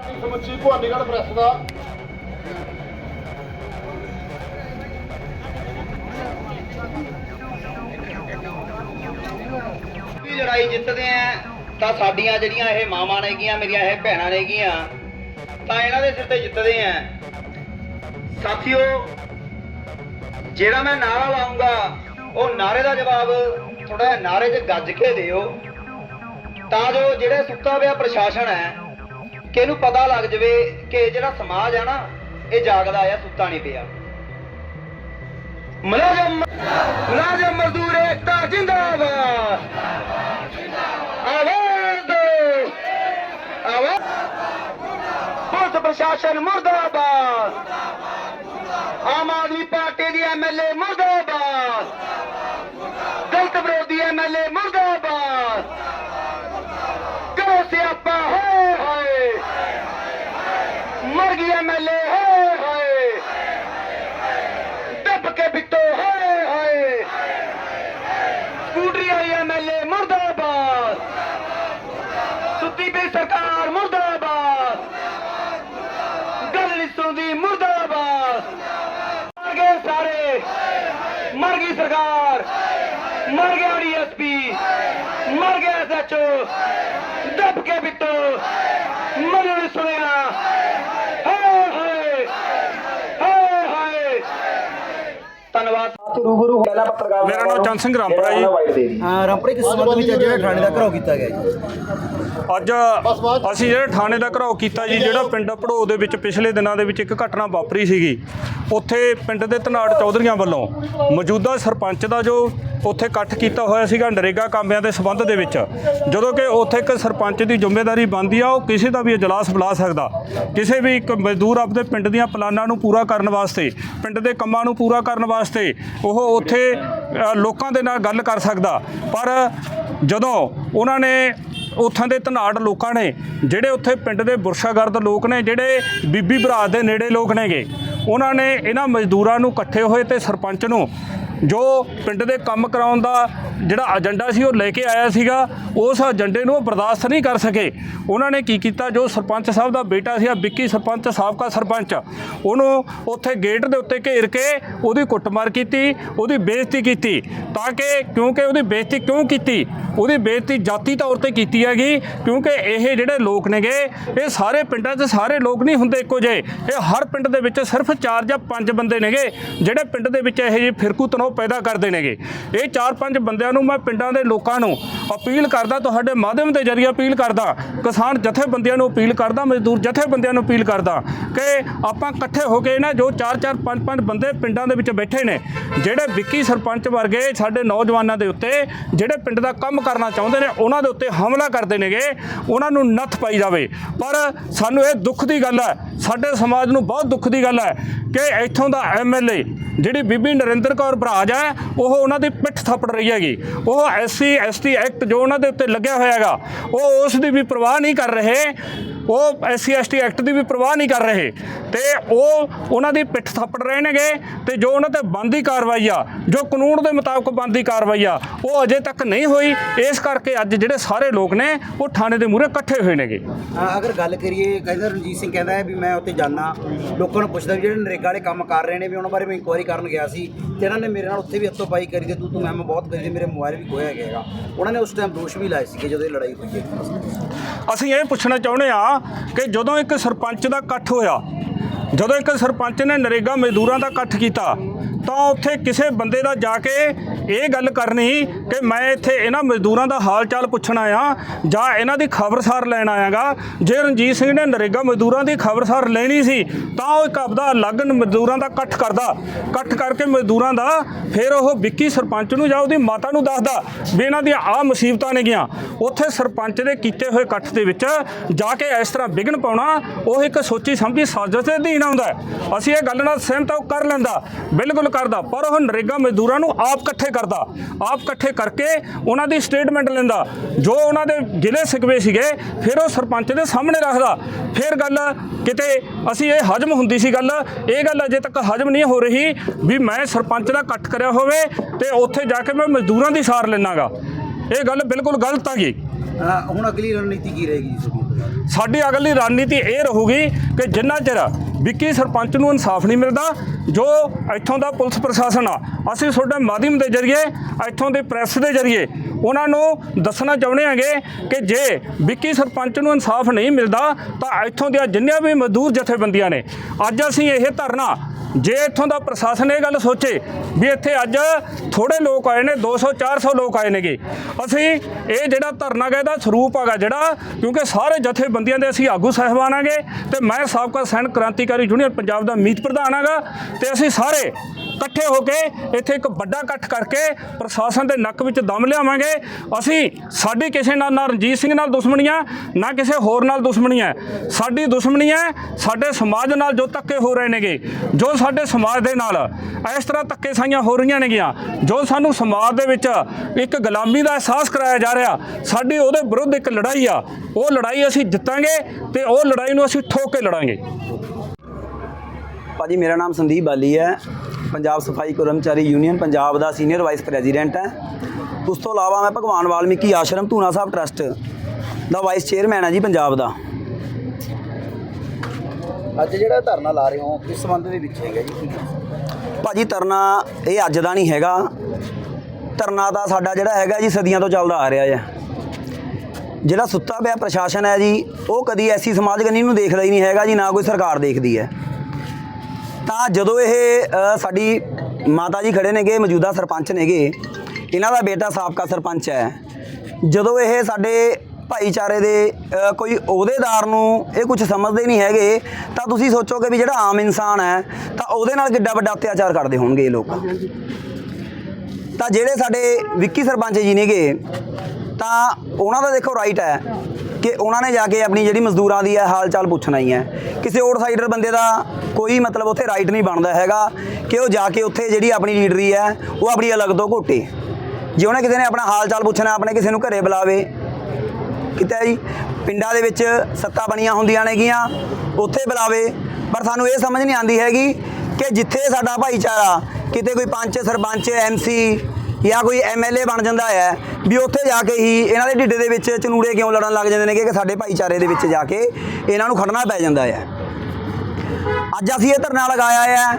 ਸਮੁੱਚੀ ਭਵਾਨੀਗੜ੍ਹ ਪ੍ਰੈਸ ਦਾ। ਵੀ ਲੜਾਈ ਜਿੱਤਦੇ ਆ, ਤਾਂ ਸਾਡੀਆਂ ਜਿਹੜੀਆਂ ਇਹ ਮਾਵਾਂ ਨੇਗੀਆਂ ਮੇਰੀਆਂ ਇਹ ਭੈਣਾਂ ਨੇਗੀਆਂ ਤਾਂ ਇਹਨਾਂ ਦੇ ਸਿਰ ਤੇ ਜਿੱਤਦੇ ਆ। ਸਾਥੀਓ, ਜਿਹੜਾ ਮੈਂ ਨਾਰਾ ਲਾਉਂਗਾ, ਉਹ ਨਾਰੇ ਦਾ ਜਵਾਬ ਥੋੜਾ ਜਿਹਾ ਨਾਰੇ 'ਚ ਗੱਜ ਕੇ ਦਿਓ। ਤਾਂ ਜੋ ਜਿਹੜੇ ਸੁੱਤਾ ਪਿਆ ਪ੍ਰਸ਼ਾਸਨ ਹੈ ਕਿ ਇਹਨੂੰ ਪਤਾ ਲੱਗ ਜਵੇ ਕਿ ਜਿਹੜਾ ਸਮਾਜ ਆ ਨਾ, ਇਹ ਜਾਗਦਾ ਆ, ਸੁੱਤਾ ਨਹੀਂ ਪਿਆ। ਮੁਲਾਜ਼ਮ ਮੁਲਾਜ਼ਮ ਮਜ਼ਦੂਰ ਏਕਤਾ, ਜਿੰਦਾਬਾਦ। ਆਵਾਜ਼। ਦੋ ਆਵਾਜ਼। ਪੁਲਿਸ ਪ੍ਰਸ਼ਾਸਨ ਮੁਰਦਾਬਾਦ। ਆਮ ਆਦਮੀ ਪਾਰਟੀ ਦੀ ਐਮਐਲਏ ਮੁਰਦਾਬਾਦ। ਦਲਿਤ ਵਿਰੋਧੀ ਐਮਐਲਏ ਮੁਰਦਾਬਾਦ ਕਰੋ ਸਿਆਪਾ ਹੋਏ ਹੋਏ ਮਰ ਗਈ ਐਮਐਲਏ ਹੋਏ ਹੋਏ ਦੱਬ ਕੇ ਬਿੱਟੋ ਹੋਏ ਹੋਏ ਸਕੂਟਰੀ ਵਾਲੀ ਐਮਐਲਏ ਮੁਰਦਾਬਾਦ ਸੁੱਤੀ ਪਈ ਸਰਕਾਰ ਮੁਰਦਾਬਾਦ ਗੱਲ ਨਹੀਂ ਸੁਣਦੀ ਮੁਰਦਾਬਾਦ ਮਰ ਗਏ ਸਾਰੇ ਮਰ ਗਈ ਸਰਕਾਰ। ਮਰ ਗਿਆ ਡੀਐਸਪੀ। ਮਰ ਗਿਆ ਐਸਐਚਓ। ਦੱਬ ਕੇ ਬਿੱਟੋ ਮੈਨੂੰ ਨਹੀਂ ਸੁਣਿਆ। ਹਾਏ ਹਾਏ। ਹਾਏ ਹਾਏ। ਧੰਨਵਾਦ। ਰੂਬਰੂ ਪਹਿਲਾ ਪੱਤਰਕਾਰ ਮੇਰਾ ਨਾਮ ਚੰਦ ਸਿੰਘ ਰਾਮਪੁਰਾ ਜੀ। ਰੰਪੜੇ ਕਿਸ ਸੰਬੰਧ ਵਿੱਚ ਅੱਜ ਜਿਹੜਾ ਥਾਣੇ ਦਾ ਘਰਾਓ ਕੀਤਾ ਗਿਆ ਜੀ? ਅੱਜ ਅਸੀਂ ਜਿਹੜੇ ਥਾਣੇ ਦਾ ਘਰਾਓ ਕੀਤਾ ਜੀ ਜਿਹੜਾ ਪਿੰਡ ਭੜੋ ਦੇ ਵਿੱਚ ਪਿਛਲੇ ਦਿਨਾਂ ਦੇ ਵਿੱਚ ਇੱਕ ਘਟਨਾ ਵਾਪਰੀ ਸੀਗੀ ਉੱਥੇ ਪਿੰਡ ਦੇ ਧਨਾੜ ਚੌਧਰੀਆਂ ਵੱਲੋਂ ਮੌਜੂਦਾ ਸਰਪੰਚ ਦਾ ਜੋ ਉੱਥੇ ਇਕੱਠ ਕੀਤਾ ਹੋਇਆ ਸੀਗਾ ਨਰੇਗਾ ਕਾਮਿਆਂ ਦੇ ਸਬੰਧ ਦੇ ਵਿੱਚ ਜਦੋਂ ਕਿ ਉੱਥੇ ਇੱਕ ਸਰਪੰਚ ਦੀ ਜ਼ਿੰਮੇਵਾਰੀ ਬਣਦੀ ਆ ਉਹ ਕਿਸੇ ਦਾ ਵੀ ਇਜਲਾਸ ਬੁਲਾ ਸਕਦਾ। ਕਿਸੇ ਵੀ ਇੱਕ ਮਜ਼ਦੂਰ ਆਪਣੇ ਪਿੰਡ ਦੀਆਂ ਪਲਾਨਾਂ ਨੂੰ ਪੂਰਾ ਕਰਨ ਵਾਸਤੇ ਪਿੰਡ ਦੇ ਕੰਮਾਂ ਨੂੰ ਪੂਰਾ ਕਰਨ ਵਾਸਤੇ ਉਹ ਉੱਥੇ ਲੋਕਾਂ ਦੇ ਨਾਲ ਗੱਲ ਕਰ ਸਕਦਾ। ਪਰ ਜਦੋਂ ਉਹਨਾਂ ਨੇ ਉੱਥਾਂ ਦੇ ਧਨਾੜ ਲੋਕਾਂ ਨੇ, ਜਿਹੜੇ ਉੱਥੇ ਪਿੰਡ ਦੇ ਬੁਰਸ਼ਾਗਰਦ ਲੋਕ ਨੇ, ਜਿਹੜੇ ਬੀਬੀ ਬਰਾਤ ਦੇ ਨੇੜੇ ਲੋਕ ਨੇਗੇ, ਉਹਨਾਂ ਨੇ ਇਹਨਾਂ ਮਜ਼ਦੂਰਾਂ ਨੂੰ ਇਕੱਠੇ ਹੋਏ ਤੇ ਸਰਪੰਚ ਨੂੰ ਜੋ ਪਿੰਡ ਦੇ ਕੰਮ ਕਰਾਉਣ ਦਾ ਜਿਹੜਾ ਏਜੰਡਾ ਸੀ ਉਹ ਲੈ ਕੇ ਆਇਆ ਸੀਗਾ, ਉਸ ਏਜੰਡੇ ਨੂੰ ਉਹ ਬਰਦਾਸ਼ਤ ਨਹੀਂ ਕਰ ਸਕੇ। ਉਹਨਾਂ ਨੇ ਕੀ ਕੀਤਾ, ਜੋ ਸਰਪੰਚ ਸਾਹਿਬ ਦਾ ਬੇਟਾ ਸੀ ਵਿੱਕੀ ਸਰਪੰਚ, ਸਾਬਕਾ ਸਰਪੰਚ, ਉਹਨੂੰ ਉੱਥੇ ਗੇਟ ਦੇ ਉੱਤੇ ਘੇਰ ਕੇ ਉਹਦੀ ਕੁੱਟਮਾਰ ਕੀਤੀ, ਉਹਦੀ ਬੇਇੱਜ਼ਤੀ ਕੀਤੀ, ਤਾਂ ਕਿ ਕਿਉਂਕਿ ਉਹਦੀ ਬੇਇੱਜ਼ਤੀ ਕਿਉਂ ਕੀਤੀ? ਉਹਦੀ ਬੇਇੱਜ਼ਤੀ ਜਾਤੀ ਤੌਰ ਤੇ ਕੀਤੀ ਹੈਗੀ, ਕਿਉਂਕਿ ਇਹ ਜਿਹੜੇ ਲੋਕ ਨੇਗੇ, ਇਹ ਸਾਰੇ ਪਿੰਡਾਂ 'ਚ ਸਾਰੇ ਲੋਕ ਨਹੀਂ ਹੁੰਦੇ ਇੱਕੋ ਜਿਹੇ। ਇਹ ਹਰ ਪਿੰਡ ਦੇ ਵਿੱਚ ਸਿਰਫ 4 ਜਾਂ 5 ਬੰਦੇ ਨੇਗੇ, ਜਿਹੜੇ ਪਿੰਡ ਦੇ ਵਿੱਚ ਇਹੋ ਜਿਹੇ ਫਿਰਕੂ ਤਣਾਅ ਪੈਦਾ ਕਰਦੇ ਨੇਗੇ। ਇਹ 4-5 ਬੰਦਿਆਂ ਨੂੰ, ਮੈਂ ਪਿੰਡਾਂ ਦੇ ਲੋਕਾਂ ਨੂੰ ਅਪੀਲ ਕਰਦਾ, ਤੁਹਾਡੇ ਮਾਧਿਅਮ ਦੇ ਜ਼ਰੀਏ ਅਪੀਲ ਕਰਦਾ, ਕਿਸਾਨ ਜਥੇਬੰਦੀਆਂ ਨੂੰ ਅਪੀਲ ਕਰਦਾ, ਮਜ਼ਦੂਰ ਜਥੇਬੰਦੀਆਂ ਨੂੰ ਅਪੀਲ ਕਰਦਾ ਕਿ ਆਪਾਂ ਇਕੱਠੇ ਹੋ ਕੇ ਨਾ ਜੋ 4-4 5-5 ਬੰਦੇ ਪਿੰਡਾਂ ਦੇ ਵਿੱਚ ਬੈਠੇ ਨੇ, ਜਿਹੜੇ ਵਿੱਕੀ ਸਰਪੰਚ ਵਰਗੇ ਸਾਡੇ ਨੌਜਵਾਨਾਂ ਦੇ ਉੱਤੇ, ਜਿਹੜੇ ਪਿੰਡ ਦਾ ਕੰਮ ਕਰਨਾ ਚਾਹੁੰਦੇ ਨੇ, ਉਹਨਾਂ ਦੇ ਉੱਤੇ ਹਮਲਾ ਕਰਦੇ ਨੇਗੇ, ਉਹਨਾਂ ਨੂੰ ਨੱਥ ਪਾਈ ਜਾਵੇ। ਪਰ ਸਾਨੂੰ ਇਹ ਦੁੱਖ ਦੀ ਗੱਲ ਹੈ, ਸਾਡੇ ਸਮਾਜ ਨੂੰ ਬਹੁਤ ਦੁੱਖ ਦੀ ਗੱਲ ਹੈ ਕਿ ਇੱਥੋਂ ਦਾ ਐਮਐਲਏ ਜਿਹੜੀ ਬੀਬੀ ਨਰਿੰਦਰ ਕੌਰ ਬਰਾਜ ਹੈ, ਉਹ ਉਹਨਾਂ ਦੀ ਪਿੱਠ ਥੱਪੜ ਰਹੀ ਹੈਗੀ। ਉਹ ਐਸਸੀ, ਐਸਟੀ ਐਕਟ ਜੋ ਉਹਨਾਂ ਦੇ ਉੱਤੇ ਲੱਗਿਆ ਹੋਇਆ ਹੈਗਾ, ਉਹ ਉਸ ਦੀ ਵੀ ਪਰਵਾਹ ਨਹੀਂ ਕਰ ਰਹੇ। ਉਹ ਐਸਸੀ ਐਸਟੀ ਐਕਟ ਦੀ ਵੀ ਪਰਵਾਹ ਨਹੀਂ ਕਰ ਰਹੇ। ਤੇ ਉਹ ਉਹਨਾਂ ਦੀ ਪਿੱਠ ਥੱਪੜ ਰਹੇ ਨੇਗੇ ਤੇ ਜੋ ਉਹਨਾਂ ਤੇ ਬੰਦੀ ਕਾਰਵਾਈ ਆ ਜੋ ਕਾਨੂੰਨ ਦੇ ਮੁਤਾਬਕ ਬੰਦੀ ਕਾਰਵਾਈ ਆ ਉਹ ਅਜੇ ਤੱਕ ਨਹੀਂ ਹੋਈ। ਇਸ ਕਰਕੇ ਅੱਜ ਜਿਹੜੇ ਸਾਰੇ ਲੋਕ ਨੇ ਉਹ ਥਾਣੇ ਦੇ ਮੂਹਰੇ ਇਕੱਠੇ ਹੋਏ ਨੇਗੇ। ਅਗਰ ਗੱਲ ਕਰੀਏ ਕਹਿੰਦਾ ਰਣਜੀਤ ਸਿੰਘ ਕਹਿੰਦਾ ਹੈ ਵੀ ਮੈਂ ਉੱਥੇ ਜਾਣਾ ਲੋਕਾਂ ਨੂੰ ਪੁੱਛਦਾ ਵੀ ਜਿਹੜੇ ਨਰੇਗਾ ਵਾਲੇ ਕੰਮ ਕਰ ਰਹੇ ਨੇ ਵੀ ਉਹਨਾਂ ਬਾਰੇ ਮੈਂ ਇਨਕੁਆਇਰੀ ਕਰਨ ਗਿਆ ਸੀ ਤੇ ਇਹਨਾਂ ਨੇ ਮੇਰੇ ਨਾਲ ਉੱਥੇ ਵੀ ਹੱਥੋਂ ਪਾਈ ਕਰੀ ਤੇ ਤੂੰ ਤੂੰ ਮੈਂ ਬਹੁਤ ਕਰੀ ਤੇ ਮੇਰੇ ਮੋਬਾਈਲ ਵੀ ਖੋਇਆ ਗਿਆ ਉਹਨਾਂ ਨੇ ਉਸ ਟਾਈਮ ਦੋਸ਼ ਵੀ ਲਾਏ ਸੀਗੇ ਜਦੋਂ ਇਹ ਲੜਾਈ ਹੋਈ ਹੈ। ਅਸੀਂ ਇਹ ਪੁੱਛਣਾ ਚਾਹੁੰਦੇ ਆ ਕਿ ਜਦੋਂ ਇੱਕ ਸਰਪੰਚ ਦਾ ਇਕੱਠ ਹੋਇਆ, ਜਦੋਂ ਇੱਕ ਸਰਪੰਚ ਨੇ ਨਰੇਗਾ ਮਜ਼ਦੂਰਾਂ ਦਾ ਇਕੱਠ ਕੀਤਾ, ਤਾਂ ਉੱਥੇ ਕਿਸੇ ਬੰਦੇ ਦਾ ਜਾ ਕੇ ਇਹ ਗੱਲ ਕਰਨੀ ਕਿ ਮੈਂ ਇੱਥੇ ਇਹਨਾਂ ਮਜ਼ਦੂਰਾਂ ਦਾ ਹਾਲ ਚਾਲ ਪੁੱਛਣ ਆਇਆ ਜਾਂ ਇਹਨਾਂ ਦੀ ਖਬਰਸਾਰ ਲੈਣ ਆਇਆਗਾ। ਜੇ ਰਣਜੀਤ ਸਿੰਘ ਨੇ ਨਰੇਗਾ ਮਜ਼ਦੂਰਾਂ ਦੀ ਖਬਰਸਾਰ ਲੈਣੀ ਸੀ, ਤਾਂ ਉਹ ਇੱਕ ਆਪਦਾ ਅਲੱਗ ਮਜ਼ਦੂਰਾਂ ਦਾ ਇਕੱਠ ਕਰਦਾ। ਇਕੱਠ ਕਰਕੇ ਮਜ਼ਦੂਰਾਂ ਦਾ ਫਿਰ ਉਹ ਵਿੱਕੀ ਸਰਪੰਚ ਨੂੰ ਜਾਂ ਉਹਦੀ ਮਾਤਾ ਨੂੰ ਦੱਸਦਾ ਵੀ ਇਹਨਾਂ ਦੀਆਂ ਆਹ ਮੁਸੀਬਤਾਂ ਨੇਗੀਆਂ ਉੱਥੇ ਸਰਪੰਚ ਦੇ ਕੀਤੇ ਹੋਏ ਇਕੱਠ ਦੇ ਵਿੱਚ ਜਾ ਕੇ ਇਸ ਤਰ੍ਹਾਂ ਵਿਘਨ ਪਾਉਣਾ, ਉਹ ਇੱਕ ਸੋਚੀ ਸਮਝੀ ਸਾਜ਼ਿਸ਼ ਦੇ ਅਧੀਨ ਆਉਂਦਾ ਅਸੀਂ ਇਹ ਗੱਲ ਨਾਲ ਸਹਿਮਤ ਉਹ ਕਰ ਲੈਂਦਾ, ਬਿਲਕੁਲ ਕਰਦਾ, ਪਰ ਉਹ ਨਰੇਗਾ ਮਜ਼ਦੂਰਾਂ ਨੂੰ ਆਪ ਇਕੱਠੇ ਕਰਦਾ। ਆਪ ਇਕੱਠੇ ਕਰਕੇ ਉਹਨਾਂ ਦੀ ਸਟੇਟਮੈਂਟ ਲੈਂਦਾ। ਜੋ ਉਹਨਾਂ ਦੇ ਜ਼ਿਲ੍ਹੇ ਸਿਕਵੇ ਸੀਗੇ ਫਿਰ ਉਹ ਸਰਪੰਚ ਦੇ ਸਾਹਮਣੇ ਰੱਖਦਾ। ਫਿਰ ਗੱਲ ਕਿਤੇ ਅਸੀਂ ਇਹ ਹਜਮ ਹੁੰਦੀ ਸੀ ਗੱਲ ਇਹ ਗੱਲ ਅਜੇ ਤੱਕ ਹਜਮ ਨਹੀਂ ਹੋ ਰਹੀ ਵੀ ਮੈਂ ਸਰਪੰਚ ਦਾ ਇਕੱਠ ਕਰਿਆ ਹੋਵੇ ਤੇ ਉੱਥੇ ਜਾ ਕੇ ਮੈਂ ਮਜ਼ਦੂਰਾਂ ਦੀ ਸਾਰ ਲੈਣਾਗਾ ਇਹ ਗੱਲ ਬਿਲਕੁਲ ਗਲਤ ਆ ਅ, ਹੁਣ ਅਗਲੀ ਰਣਨੀਤੀ ਕੀ ਰਹੇਗੀ ਜੀ ਸਾਡੀ ਅਗਲੀ ਰਣਨੀਤੀ ਇਹ ਰਹੂਗੀ ਕਿ ਜਿੰਨਾ ਚਿਰ ਵਿੱਕੀ ਸਰਪੰਚ ਨੂੰ ਇਨਸਾਫ ਨਹੀਂ ਮਿਲਦਾ, ਜੋ ਇੱਥੋਂ ਦਾ ਪੁਲਿਸ ਪ੍ਰਸ਼ਾਸਨ ਆ, ਅਸੀਂ ਤੁਹਾਡੇ ਮਾਧਿਅਮ ਦੇ ਜ਼ਰੀਏ, ਇੱਥੋਂ ਦੇ ਪ੍ਰੈਸ ਦੇ ਜ਼ਰੀਏ ਉਹਨਾਂ ਨੂੰ ਦੱਸਣਾ ਚਾਹੁੰਦੇ ਹਾਂਗੇ ਕਿ ਜੇ ਵਿੱਕੀ ਸਰਪੰਚ ਨੂੰ ਇਨਸਾਫ ਨਹੀਂ ਮਿਲਦਾ, ਤਾਂ ਇੱਥੋਂ ਦੀਆਂ ਜਿੰਨੀਆਂ ਵੀ ਮਜ਼ਦੂਰ ਜਥੇਬੰਦੀਆਂ ਨੇ, ਅੱਜ ਅਸੀਂ ਇਹ ਧਰਨਾ, ਜੇ ਇੱਥੋਂ ਦਾ ਪ੍ਰਸ਼ਾਸਨ ਇਹ ਗੱਲ ਸੋਚੇ ਵੀ ਇੱਥੇ ਅੱਜ ਥੋੜੇ ਲੋਕ ਆਏ ਨੇ 200 400 ਲੋਕ ਆਏ ਨੇਗੇ, ਅਸੀਂ ਇਹ ਜਿਹੜਾ ਧਰਨਾ ਗਾ, ਇਹਦਾ ਸਰੂਪ ਹੈਗਾ ਜਿਹੜਾ, ਕਿਉਂਕਿ ਸਾਰੇ ਜਥੇਬੰਦੀਆਂ ਦੇ ਅਸੀਂ ਆਗੂ ਸਹਿਬਾਨ ਆਂਗੇ ਤੇ ਮੈਂ ਸਾਬਕਾ ਸੈਨ ਕ੍ਰਾਂਤੀਕਾਰੀ ਯੂਨੀਅਨ ਪੰਜਾਬ ਦਾ ਮੀਤ ਪ੍ਰਧਾਨ ਆਂਗਾ ਤੇ ਅਸੀਂ ਸਾਰੇ ਇਕੱਠੇ ਹੋ ਕੇ ਇੱਥੇ ਇੱਕ ਵੱਡਾ ਇਕੱਠ ਕਰਕੇ ਪ੍ਰਸ਼ਾਸਨ ਦੇ ਨੱਕ ਵਿੱਚ ਦਮ ਲਿਆਵਾਂਗੇ। ਅਸੀਂ ਸਾਡੀ ਕਿਸੇ ਨਾਲ ਨਾ ਰਣਜੀਤ ਸਿੰਘ ਨਾਲ ਦੁਸ਼ਮਣੀ ਆ, ਨਾ ਕਿਸੇ ਹੋਰ ਨਾਲ ਦੁਸ਼ਮਣੀ ਹੈ ਸਾਡੀ ਦੁਸ਼ਮਣੀ ਹੈ ਸਾਡੇ ਸਮਾਜ ਨਾਲ ਜੋ ਧੱਕੇ ਹੋ ਰਹੇ ਨੇਗੇ, ਜੋ ਸਾਡੇ ਸਮਾਜ ਦੇ ਨਾਲ ਇਸ ਤਰ੍ਹਾਂ ਧੱਕੇ ਸਾਈਆਂ ਹੋ ਰਹੀਆਂ ਨੇਗੀਆਂ, ਜੋ ਸਾਨੂੰ ਸਮਾਜ ਦੇ ਵਿੱਚ ਇੱਕ ਗੁਲਾਮੀ ਦਾ ਅਹਿਸਾਸ ਕਰਾਇਆ ਜਾ ਰਿਹਾ, ਸਾਡੀ ਉਹਦੇ ਵਿਰੁੱਧ ਇੱਕ ਲੜਾਈ ਆ। ਉਹ ਲੜਾਈ ਅਸੀਂ ਜਿੱਤਾਂਗੇ ਤੇ ਉਹ ਲੜਾਈ ਨੂੰ ਅਸੀਂ ਠੋਕ ਕੇ ਲੜਾਂਗੇ। ਭਾਜੀ, ਮੇਰਾ ਨਾਮ ਸੰਦੀਪ ਬਾਲੀ ਹੈ। ਪੰਜਾਬ ਸਫ਼ਾਈ ਕਰਮਚਾਰੀ ਯੂਨੀਅਨ ਪੰਜਾਬ ਦਾ ਸੀਨੀਅਰ ਵਾਈਸ ਪ੍ਰੈਜ਼ੀਡੈਂਟ ਹੈ। ਉਸ ਤੋਂ ਇਲਾਵਾ ਮੈਂ ਭਗਵਾਨ ਵਾਲਮੀਕੀ ਆਸ਼ਰਮ ਧੂਨਾ ਸਾਹਿਬ ਟਰਸਟ ਦਾ ਵਾਈਸ ਚੇਅਰਮੈਨ ਹੈ ਜੀ ਪੰਜਾਬ ਦਾ। ਅੱਜ ਜਿਹੜਾ ਧਰਨਾ ਲਾ ਰਹੇ ਹੋ ਕਿਸ ਸੰਬੰਧ ਦੇ ਵਿੱਚ ਹੈਗਾ ਜੀ? ਭਾਜੀ ਤਰਨਾ ਇਹ ਅੱਜ ਦਾ ਨਹੀਂ ਹੈਗਾ। ਤਰਨਾ ਤਾਂ ਸਾਡਾ ਜਿਹੜਾ ਹੈਗਾ ਜੀ ਸਦੀਆਂ ਤੋਂ ਚੱਲਦਾ ਆ ਰਿਹਾ ਹੈ। ਜਿਹੜਾ ਸੁੱਤਾ ਪਿਆ ਪ੍ਰਸ਼ਾਸਨ ਹੈ ਜੀ ਉਹ ਕਦੀ ਐਸੀ ਸਮਾਜ ਗਨੀ ਨੂੰ ਦੇਖਦਾ ਹੀ ਨਹੀਂ ਹੈਗਾ ਜੀ ਨਾ ਕੋਈ ਸਰਕਾਰ ਦੇਖਦੀ ਹੈ। ਤਾਂ ਜਦੋਂ ਇਹ ਅ, ਸਾਡੀ ਮਾਤਾ ਜੀ ਖੜੇ ਨੇਗੇ ਮੌਜੂਦਾ ਸਰਪੰਚ ਨੇਗੇ ਇਹਨਾਂ ਦਾ ਬੇਟਾ ਸਾਬਕਾ ਸਰਪੰਚ ਹੈ। ਜਦੋਂ ਇਹ ਸਾਡੇ ਭਾਈਚਾਰੇ ਦੇ ਅ, ਕੋਈ ਅਹੁਦੇਦਾਰ ਨੂੰ ਇਹ ਕੁਝ ਸਮਝਦੇ ਨਹੀਂ ਹੈਗੇ ਤਾਂ ਤੁਸੀਂ ਸੋਚੋਗੇ ਵੀ ਜਿਹੜਾ ਆਮ ਇਨਸਾਨ ਹੈ ਤਾਂ ਉਹਦੇ ਨਾਲ ਕਿੱਡਾ ਵੱਡਾ ਅਤਿਆਚਾਰ ਕਰਦੇ ਹੋਣਗੇ ਇਹ ਲੋਕ। ਤਾਂ ਜਿਹੜੇ ਸਾਡੇ ਵਿੱਕੀ ਸਰਪੰਚ ਜੀ ਨੇਗੇ ਤਾਂ ਉਹਨਾਂ ਦਾ ਦੇਖੋ ਰਾਈਟ ਹੈ। ਕਿ ਉਹਨਾਂ ਨੇ ਜਾ ਕੇ ਆਪਣੀ ਜਿਹੜੀ ਮਜ਼ਦੂਰਾਂ ਦੀ ਹੈ ਹਾਲ ਚਾਲ ਪੁੱਛਣਾ ਹੀ ਹੈ। ਕਿਸੇ ਆਊਟਸਾਈਡਰ ਬੰਦੇ ਦਾ ਕੋਈ ਮਤਲਬ ਉੱਥੇ ਰਾਈਟ ਨਹੀਂ ਬਣਦਾ ਹੈਗਾ ਕਿ ਉਹ ਜਾ ਕੇ ਉੱਥੇ ਜਿਹੜੀ ਆਪਣੀ ਲੀਡਰੀ ਹੈ ਉਹ ਆਪਣੀ ਅਲੱਗ ਤੋਂ ਘੋਟੇ। ਜੇ ਉਹਨੇ ਕਿਸੇ ਨੇ ਆਪਣਾ ਹਾਲ ਚਾਲ ਪੁੱਛਣਾ, ਆਪਣੇ ਕਿਸੇ ਨੂੰ ਘਰੇ ਬੁਲਾਵੇ। ਕਿਤੇ ਜੀ, ਪਿੰਡਾਂ ਦੇ ਵਿੱਚ ਸੱਤਾ ਬਣੀਆਂ ਹੁੰਦੀਆਂ ਨੇਗੀਆਂ, ਉੱਥੇ ਬੁਲਾਵੇ। ਪਰ ਸਾਨੂੰ ਇਹ ਸਮਝ ਨਹੀਂ ਆਉਂਦੀ ਹੈਗੀ ਕਿ ਜਿੱਥੇ ਸਾਡਾ ਭਾਈਚਾਰਾ, ਕਿਤੇ ਕੋਈ ਪੰਚ, ਸਰਪੰਚ ਐਮਸੀ ਜਾਂ ਕੋਈ ਐਮਐਲਏ ਬਣ ਜਾਂਦਾ ਹੈ, ਵੀ ਉੱਥੇ ਜਾ ਕੇ ਹੀ ਇਹਨਾਂ ਦੇ ਢਿੱਡੇ ਦੇ ਵਿੱਚ ਚਨੂੜੇ ਕਿਉਂ ਲੜਨ ਲੱਗ ਜਾਂਦੇ ਨੇ ਕਿ ਸਾਡੇ ਭਾਈਚਾਰੇ ਦੇ ਵਿੱਚ ਜਾ ਕੇ ਇਹਨਾਂ ਨੂੰ ਖੜਨਾ ਪੈ ਜਾਂਦਾ ਹੈ। ਅੱਜ ਅਸੀਂ ਇਹ ਧਰਨਾ ਲਗਾਇਆ ਹੈ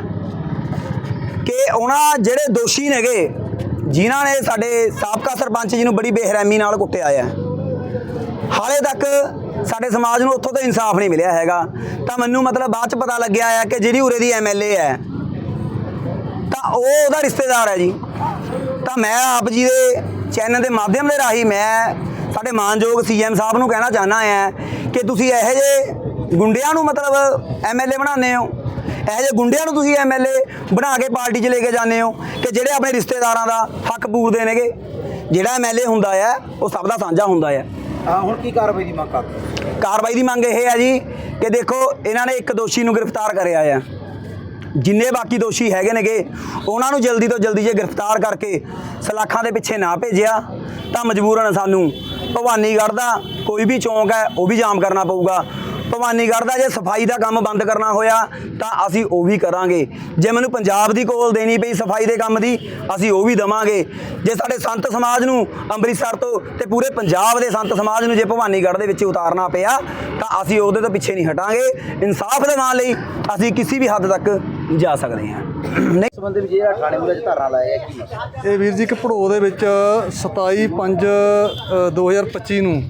ਕਿ ਉਹਨਾਂ ਜਿਹੜੇ ਦੋਸ਼ੀ ਨੇਗੇ, ਜਿਨ੍ਹਾਂ ਨੇ ਸਾਡੇ ਸਾਬਕਾ ਸਰਪੰਚ ਜੀ ਨੂੰ ਬੜੀ ਬੇਰਹਿਮੀ ਨਾਲ ਕੁੱਟਿਆ ਹੈ, ਹਾਲੇ ਤੱਕ ਸਾਡੇ ਸਮਾਜ ਨੂੰ ਉੱਥੋਂ ਤਾਂ ਇਨਸਾਫ ਨਹੀਂ ਮਿਲਿਆ ਹੈਗਾ। ਤਾਂ ਮੈਨੂੰ ਮਤਲਬ ਬਾਅਦ ਚ ਪਤਾ ਲੱਗਿਆ ਹੈ ਕਿ ਜਿਹੜੀ ਉਰੇ ਦੀ ਐਮਐਲਏ ਹੈ, ਤਾਂ ਉਹ ਉਹਦਾ ਰਿਸ਼ਤੇਦਾਰ ਹੈ ਜੀ। ਤਾਂ ਮੈਂ ਆਪ ਜੀ ਦੇ ਚੈਨਲ ਦੇ ਮਾਧਿਅਮ ਦੇ ਰਾਹੀਂ ਮੈਂ ਸਾਡੇ ਮਾਨਯੋਗ ਸੀਐਮ ਸਾਹਿਬ ਨੂੰ ਕਹਿਣਾ ਚਾਹਨਾ ਹੈ ਕਿ ਤੁਸੀਂ ਇਹੋ ਜਿਹੇ ਗੁੰਡਿਆਂ ਨੂੰ ਮਤਲਬ ਐਮਐਲਏ ਬਣਾਉਂਦੇ ਹੋ। ਇਹੋ ਜਿਹੇ ਗੁੰਡਿਆਂ ਨੂੰ ਤੁਸੀਂ ਐਮਐਲਏ ਬਣਾ ਕੇ ਪਾਰਟੀ 'ਚ ਲੈ ਕੇ ਜਾਂਦੇ ਹੋ ਕਿ ਜਿਹੜੇ ਆਪਣੇ ਰਿਸ਼ਤੇਦਾਰਾਂ ਦਾ ਹੱਕ ਪੂਰਦੇ ਨੇਗੇ। ਜਿਹੜਾ ਐਮਐਲਏ ਹੁੰਦਾ ਹੈ ਉਹ ਸਭ ਦਾ ਸਾਂਝਾ ਹੁੰਦਾ ਹੈ ਹਾਂ ਹੁਣ ਕੀ ਕਾਰਵਾਈ ਦੀ ਮੰਗ ਕਰਦੇ? ਕਾਰਵਾਈ ਦੀ ਮੰਗ ਇਹ ਹੈ ਜੀ ਕਿ ਦੇਖੋ ਇਹਨਾਂ ਨੇ ਇੱਕ ਦੋਸ਼ੀ ਨੂੰ ਗ੍ਰਿਫਤਾਰ ਕਰਿਆ ਆ। ਜਿੰਨੇ ਬਾਕੀ ਦੋਸ਼ੀ ਹੈਗੇ ਨੇਗੇ, ਉਹਨਾਂ ਨੂੰ ਜਲਦੀ ਤੋਂ ਜਲਦੀ ਜੇ ਗ੍ਰਿਫਤਾਰ ਕਰਕੇ ਸਲਾਖਾਂ ਦੇ ਪਿੱਛੇ ਨਾ ਭੇਜਿਆ, ਤਾਂ ਮਜਬੂਰਨ ਸਾਨੂੰ। ਭਵਾਨੀਗੜ੍ਹ ਦਾ ਕੋਈ ਵੀ ਚੌਂਕ ਹੈ, ਉਹ ਵੀ ਜਾਮ ਕਰਨਾ ਪਊਗਾ। ਭਵਾਨੀਗੜ੍ਹ ਦਾ ਜੇ ਸਫ਼ਾਈ ਦਾ ਕੰਮ ਬੰਦ ਕਰਨਾ ਹੋਇਆ, ਤਾਂ ਅਸੀਂ ਉਹ ਵੀ ਕਰਾਂਗੇ। ਜੇ ਮੈਨੂੰ ਪੰਜਾਬ ਦੀ ਕੋਲ ਦੇਣੀ ਪਈ ਸਫ਼ਾਈ ਦੇ ਕੰਮ ਦੀ, ਅਸੀਂ ਉਹ ਵੀ ਦਵਾਂਗੇ। ਜੇ ਸਾਡੇ ਸੰਤ ਸਮਾਜ ਨੂੰ ਅੰਮ੍ਰਿਤਸਰ ਤੋਂ ਤੇ ਪੂਰੇ ਪੰਜਾਬ ਦੇ ਸੰਤ ਸਮਾਜ ਨੂੰ ਜੇ ਭਵਾਨੀਗੜ੍ਹ ਦੇ ਵਿੱਚ ਉਤਾਰਨਾ ਪਿਆ, ਤਾਂ ਅਸੀਂ ਉਹਦੇ ਤੋਂ ਪਿੱਛੇ ਨਹੀਂ ਹਟਾਂਗੇ। ਇਨਸਾਫ ਦੇ ਦਿਵਾਉਣ ਲਈ ਅਸੀਂ ਕਿਸੇ ਵੀ ਹੱਦ ਤੱਕ ਜਾ ਸਕਦੇ ਹਾਂ। ਨਹੀਂ। ਸੰਬੰਧ ਵਿੱਚ ਜਿਹੜਾ ਥਾਣੇ ਮੁਰੇ ਧਰਨਾ ਲਾਇਆ ਕੀ ਇਹ ਵੀਰ ਜੀ ਇੱਕ ਭੜੋ ਦੇ ਵਿੱਚ 27 5 2025 ਨੂੰ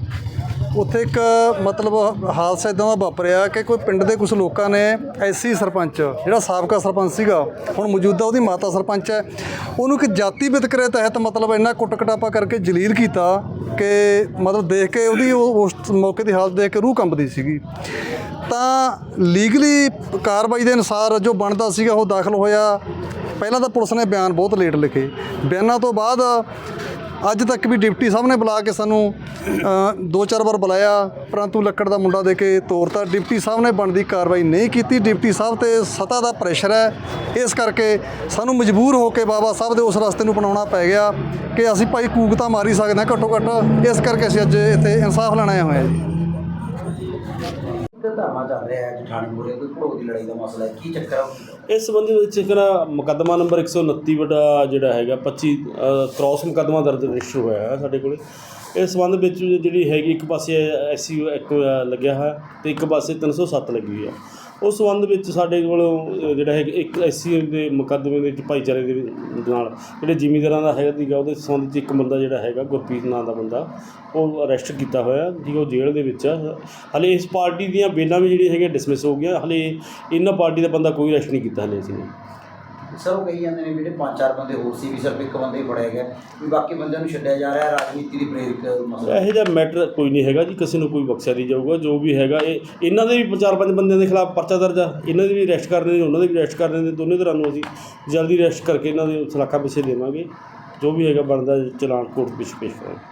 ਉੱਥੇ ਇੱਕ, ਮਤਲਬ, ਹਾਦਸਾ ਇਦਾਂ ਦਾ ਵਾਪਰਿਆ ਕਿ ਕੋਈ ਪਿੰਡ ਦੇ ਕੁਝ ਲੋਕਾਂ ਨੇ ਐਸੀ ਸਰਪੰਚ, ਜਿਹੜਾ ਸਾਬਕਾ ਸਰਪੰਚ ਸੀਗਾ, ਹੁਣ ਮੌਜੂਦਾ ਉਹਦੀ ਮਾਤਾ ਸਰਪੰਚ ਹੈ, ਉਹਨੂੰ ਕਿ ਜਾਤੀ ਵਿਤਕਰੇ ਤਹਿਤ ਮਤਲਬ ਇੰਨਾ ਕੁੱਟ ਕਟਾਪਾ ਕਰਕੇ ਜਲੀਲ ਕੀਤਾ ਕਿ ਮਤਲਬ ਦੇਖ ਕੇ ਉਹਦੀ ਉਹ- ਉਸ ਮੌਕੇ ਦੀ ਹਾਲਤ ਦੇਖ ਕੇ ਰੂਹ ਕੰਬਦੀ ਸੀਗੀ। ਤਾਂ ਲੀਗਲੀ ਕਾਰਵਾਈ ਦੇ ਅਨੁਸਾਰ ਜੋ ਬਣਦਾ ਸੀਗਾ ਉਹ ਦਾਖਲ ਹੋਇਆ। ਪਹਿਲਾਂ ਤਾਂ ਪੁਲਿਸ ਨੇ ਬਿਆਨ ਬਹੁਤ ਲੇਟ ਲਿਖੇ। ਬਿਆਨਾਂ ਤੋਂ ਬਾਅਦ ਅੱਜ ਤੱਕ ਵੀ ਡਿਪਟੀ ਸਾਹਿਬ ਨੇ ਬੁਲਾ ਕੇ ਸਾਨੂੰ ਦੋ ਚਾਰ ਵਾਰ ਬੁਲਾਇਆ ਪਰੰਤੂ ਲੱਕੜ ਦਾ ਮੁੰਡਾ ਦੇ ਕੇ ਤੋਰਤਾ। ਡਿਪਟੀ ਸਾਹਿਬ ਨੇ ਬਣਦੀ ਕਾਰਵਾਈ ਨਹੀਂ ਕੀਤੀ। ਡਿਪਟੀ ਸਾਹਿਬ ਤੇ ਸਤਾ ਦਾ ਪ੍ਰੈਸ਼ਰ ਹੈ। ਇਸ ਕਰਕੇ ਸਾਨੂੰ ਮਜਬੂਰ ਹੋ ਕੇ ਬਾਬਾ ਸਾਹਿਬ ਦੇ ਉਸ ਰਸਤੇ ਨੂੰ ਅਪਣਾਉਣਾ ਪੈ ਗਿਆ ਕਿ ਅਸੀਂ ਭਾਈ ਕੂਕ ਤਾਂ ਮਾਰ ਸਕਦੇ ਹਾਂ ਘੱਟੋ ਘੱਟ। ਇਸ ਕਰਕੇ ਅਸੀਂ ਅੱਜ ਇੱਥੇ ਇਨਸਾਫ ਲੈਣ ਆਏ ਹੋਏ ਹਾਂ ਜੀ। ਇੱਕ ਧਰਨਾ ਚੱਲ ਰਿਹਾ ਹੈ ਥਾਣੇ ਮੁਰੇ? ਕੋਈ ਭੜੋ ਦੀ ਲੜਾਈ ਦਾ ਮਸਲਾ ਹੈ। ਕੀ ਚੱਕਰ ਹੈ ਇਸ ਸੰਬੰਧੀ ਵਿੱਚ ਇੱਕ ਨਾ ਮੁਕੱਦਮਾ ਨੰਬਰ 129 ਵਟਾ ਜਿਹੜਾ ਹੈਗਾ 25 ਕ੍ਰਾਸ ਮੁਕੱਦਮਾ ਦਰਜ ਰਜਿਸਟਰ ਹੋਇਆ ਹੈ ਸਾਡੇ ਕੋਲੇ। ਇਸ ਸੰਬੰਧ ਵਿੱਚ ਜਿਹੜੀ ਹੈਗੀ ਇੱਕ ਪਾਸੇ ਐਸਸੀ ਐਕਟ ਲੱਗਿਆ ਹੋਇਆ ਤੇ ਇੱਕ ਪਾਸੇ 307 ਲੱਗੀ ਹੋਈ ਆ। ਉਸ ਸੰਬੰਧ ਵਿੱਚ ਸਾਡੇ ਕੋਲੋਂ ਜਿਹੜਾ ਹੈ ਇੱਕ ਐਸਸੀ ਦੇ ਮੁਕੱਦਮੇ ਦੇ ਵਿੱਚ ਭਾਈਚਾਰੇ ਦੇ ਨਾਲ ਜਿਹੜੇ ਜ਼ਿਮੀਂਦਾਰਾਂ ਦਾ ਹੈਗਾ ਸੀਗਾ, ਉਹਦੇ ਸੰਬੰਧ ਵਿੱਚ ਇੱਕ ਬੰਦਾ ਜਿਹੜਾ ਹੈਗਾ ਗੁਰਪ੍ਰੀਤ ਨਾਂ ਦਾ ਬੰਦਾ, ਉਹ ਅਰੈਸਟ ਕੀਤਾ ਹੋਇਆ ਜੀ ਉਹ ਜੇਲ੍ਹ ਦੇ ਵਿੱਚ ਆ। ਹਲੇ ਇਸ ਪਾਰਟੀ ਦੀਆਂ ਬੇਲਾਂ ਵੀ ਜਿਹੜੀਆਂ ਹੈਗੀਆਂ ਡਿਸਮਿਸ ਹੋ ਗਈਆਂ, ਹਲੇ ਇਹਨਾਂ ਪਾਰਟੀ ਦਾ ਬੰਦਾ ਕੋਈ ਅਰੈਸਟ ਨਹੀਂ ਕੀਤਾ ਹਲੇ ਅਸੀਂ। ਸਰ, ਉਹ ਕਹੀ ਜਾਂਦੇ ਨੇ ਜਿਹੜੇ ਪੰਜ ਚਾਰ ਬੰਦੇ ਹੋਰ ਸੀ ਵੀ ਸਿਰਫ ਇੱਕ ਬੰਦੇ ਹੀ ਫੜਿਆ ਗਿਆ, ਵੀ ਬਾਕੀ ਬੰਦਿਆਂ ਨੂੰ ਛੱਡਿਆ ਜਾ ਰਿਹਾ, ਰਾਜਨੀਤੀ ਦੀ ਪ੍ਰੇਰਿਤ ਮਸਲਾ। ਇਹੋ ਜਿਹਾ ਮੈਟਰ ਕੋਈ ਨਹੀਂ ਹੈਗਾ ਜੀ, ਕਿਸੇ ਨੂੰ ਕੋਈ ਬਖਸ਼ਿਆ ਨਹੀਂ ਜਾਊਗਾ, ਜੋ ਵੀ ਹੈਗਾ, ਇਹ ਇਹਨਾਂ ਦੇ ਵੀ ਚਾਰ ਪੰਜ ਬੰਦਿਆਂ ਦੇ ਖਿਲਾਫ ਪਰਚਾ ਦਰਜ ਆ, ਇਹਨਾਂ ਦੇ ਵੀ ਅਰੈਸਟ ਕਰਨੇ ਨੇ, ਉਹਨਾਂ ਦੇ ਵੀ ਅਰੈਸਟ ਕਰਨੇ ਨੇ, ਦੋਨੇ ਤਰ੍ਹਾਂ ਨੂੰ ਅਸੀਂ ਜਲਦੀ ਅਰੈਸਟ ਕਰਕੇ ਇਹਨਾਂ ਦੇ ਸਲਾਖਾ ਪਿੱਛੇ ਦੇਵਾਂਗੇ, ਜੋ ਵੀ ਹੈਗਾ ਬਣਦਾ ਚਲਾਨ ਕੋਰਟ ਵਿੱਚ ਪੇਸ਼ ਕਰਾਂਗੇ।